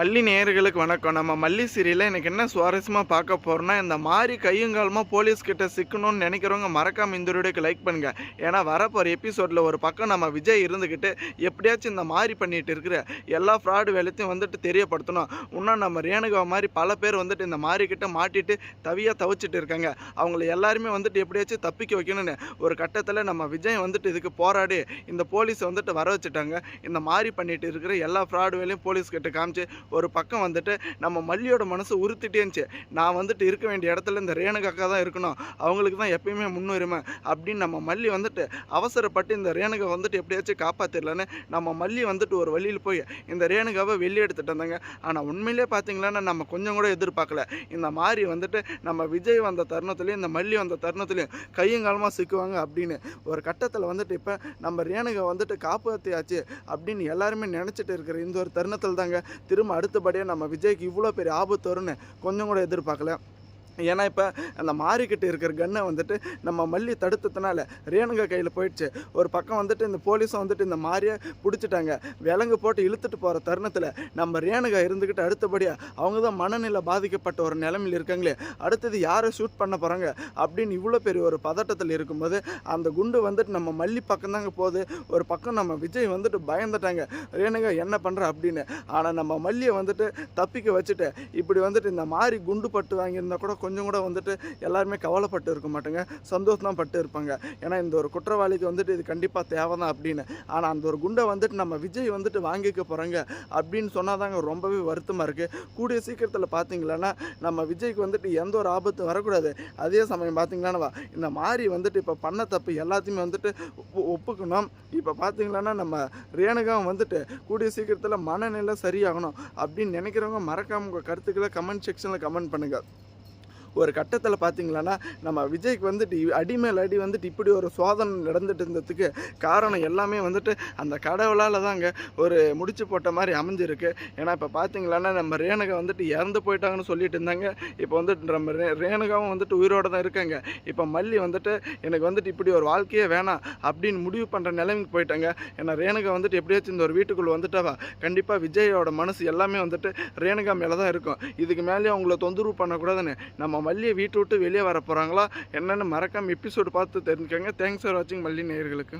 மல்லி நேயர்களுக்கு வணக்கம். நம்ம மல்லி சீரியலில் எனக்கு என்ன சுவாரஸ்யமாக பார்க்க போகிறோன்னா இந்த மாதிரி கையுங்காலமாக போலீஸ்கிட்ட சிக்கணும்னு நினைக்கிறவங்க மறக்காம இந்த வீடியோக்கு லைக் பண்ணுங்கள் ஏன்னா வரப்போகிற எபிசோடில் ஒரு பக்கம் நம்ம விஜய் இருந்துக்கிட்டு எப்படியாச்சும் இந்த மாதிரி பண்ணிட்டு இருக்கிற எல்லா ஃப்ராடு வேலைத்தையும் வந்துட்டு தெரியப்படுத்தணும். இன்னும் நம்ம ரேணுகா மாதிரி பல பேர் வந்துட்டு இந்த மாதிரி கிட்ட மாட்டிட்டு தவியாக தவிச்சிட்டு இருக்காங்க. அவங்கள எல்லாருமே வந்துட்டு எப்படியாச்சும் தப்பிக்க வைக்கணும்னு ஒரு கட்டத்தில் நம்ம விஜய் வந்துட்டு இதுக்கு போராடி இந்த போலீஸை வந்துட்டு வர வச்சுட்டாங்க. இந்த மாதிரி பண்ணிட்டு இருக்கிற எல்லா ஃப்ராடு வேலையும் போலீஸ்கிட்ட காமிச்சு ஒரு பக்கம் வந்துட்டு நம்ம மல்லியோட மனசு உறுத்திட்டே இருந்துச்சு. நான் வந்துட்டு இருக்க வேண்டிய இடத்துல இந்த ரேணுகாக்கா தான் இருக்கணும். அவங்களுக்கு தான் எப்பயுமே முன்னுரிமை அப்படின்னு நம்ம மல்லி வந்துட்டு அவசரப்பட்டு இந்த ரேணுகை வந்துட்டு எப்படியாச்சும் காப்பாற்றிடலான்னு நம்ம மல்லி வந்துட்டு ஒரு வழியில் போய் இந்த ரேணுகாவை வெளியே எடுத்துகிட்டு வந்தாங்க. ஆனால் உண்மையிலே பார்த்தீங்களன்னா நம்ம கொஞ்சம் கூட எதிர்பார்க்கல. இந்த மாதிரி வந்துட்டு நம்ம விஜய் வந்த தருணத்துலேயும் இந்த மல்லி வந்த தருணத்துலேயும் கையங்காலமாக சிக்குவாங்க அப்படின்னு ஒரு கட்டத்தில் வந்துட்டு இப்போ நம்ம ரேணுகை வந்துட்டு காப்பாற்றியாச்சு அப்படின்னு எல்லாருமே நினச்சிட்டு இருக்கிற இந்த ஒரு தருணத்தில் தாங்க திரும்ப அடுத்தபடியாக நம்ம விஜய்க்கு இவ்வளோ பெரிய ஆபத்து வரும்னு கொஞ்சம் கூட எதிர்பார்க்கல. ஏன்னா இப்போ அந்த மாறிக்கிட்டு இருக்கிற கன்னை வந்துட்டு நம்ம மல்லி தடுத்ததுனால ரேணுகா கையில் போயிடுச்சு. ஒரு பக்கம் வந்துட்டு இந்த போலீஸும் வந்துட்டு இந்த மாதிரியை பிடிச்சிட்டாங்க. விலங்கு போட்டு இழுத்துட்டு போகிற தருணத்தில் நம்ம ரேணுகா இருந்துக்கிட்டு அடுத்தபடியாக அவங்க தான் மனநிலை பாதிக்கப்பட்ட ஒரு நிலைமையில் இருக்காங்களே அடுத்தது யாரை ஷூட் பண்ண போகிறாங்க அப்படின்னு இவ்வளோ பெரிய ஒரு பதட்டத்தில் இருக்கும்போது அந்த குண்டு வந்துட்டு நம்ம மல்லி பக்கம் தாங்க போகுது. ஒரு பக்கம் நம்ம விஜய் வந்துட்டு பயந்துட்டாங்க. ரேணுகா என்ன பண்ணுற அப்படின்னு. ஆனால் நம்ம மல்லியை வந்துட்டு தப்பிக்க வச்சுட்டு இப்படி வந்துட்டு இந்த மாதிரி குண்டு பட்டு வாங்கியிருந்தா கூட கொஞ்சம் கொஞ்சம் கூட வந்துட்டு எல்லாருமே கவலைப்பட்டு இருக்க மாட்டாங்க. சந்தோஷம் தான் பட்டு இருப்பாங்க. ஏன்னா இந்த ஒரு குற்றவாளிக்கு வந்துட்டு இது கண்டிப்பாக தேவை தான் அப்படின்னு. ஆனால் அந்த ஒரு குண்டை வந்துட்டு நம்ம விஜய் வந்துட்டு வாங்கிக்க போகிறாங்க அப்படின்னு சொன்னால் தாங்க ரொம்பவே வருத்தமாக இருக்குது கூடிய சீக்கிரத்தில் பார்த்தீங்களன்னா நம்ம விஜய்க்கு வந்துட்டு எந்த ஒரு ஆபத்தும் வரக்கூடாது. அதே சமயம் பார்த்தீங்கன்னா இந்த மாதிரி வந்துட்டு இப்போ பண்ண தப்பு எல்லாத்தையுமே வந்துட்டு ஒப்பு- ஒப்புக்கணும். இப்போ பார்த்தீங்களன்னா நம்ம ரேணுகாவும் வந்துட்டு கூடிய சீக்கிரத்தில் மனநிலை சரியாகணும் அப்படின்னு நினைக்கிறவங்க மறக்காம உங்கள் கருத்துக்களை கமெண்ட் செக்ஷனில் கமெண்ட் பண்ணுங்கள் ஒரு கட்டத்தில் பார்த்தீங்களன்னா நம்ம விஜய்க்கு வந்துட்டு அடிமேல் அடி மேல் அடி வந்துட்டு இப்படி ஒரு சோதனை நடந்துட்டு இருந்ததுக்கு காரணம் எல்லாமே வந்துட்டு அந்த கடவுளால் தாங்க ஒரு முடிச்சு போட்ட மாதிரி அமைஞ்சிருக்கு. ஏன்னா இப்போ பார்த்தீங்களன்னா நம்ம ரேணுகா வந்துட்டு இறந்து போயிட்டாங்கன்னு சொல்லிட்டு இருந்தாங்க. இப்போ வந்துட்டு நம்ம ரே ரேணுகாவும் வந்துட்டு உயிரோடு தான் இருக்காங்க. இப்போ மல்லி வந்துட்டு எனக்கு வந்துட்டு இப்படி ஒரு வாழ்க்கையே வேணாம் அப்படின்னு முடிவு பண்ணுற நிலைமைக்கு போயிட்டாங்க. ஏன்னா ரேணுகா வந்துட்டு எப்படியாச்சும் இந்த ஒரு வீட்டுக்குள்ளே வந்துட்டாவா? கண்டிப்பாக விஜயோட மனசு எல்லாமே வந்துட்டு ரேணுகா மேலே தான் இருக்கும். இதுக்கு மேலே அவங்கள தொந்தரவு பண்ணக்கூடாதுன்னு நம்ம மல்லியை வீட்டை விட்டு வெளியே வர போகிறாங்களா என்னென்னு மறக்காமல் எபிசோடு பார்த்து தெரிஞ்சுக்கோங்க. தேங்க்ஸ் ஃபார் வாட்சிங் மல்லி நேயர்களுக்கு.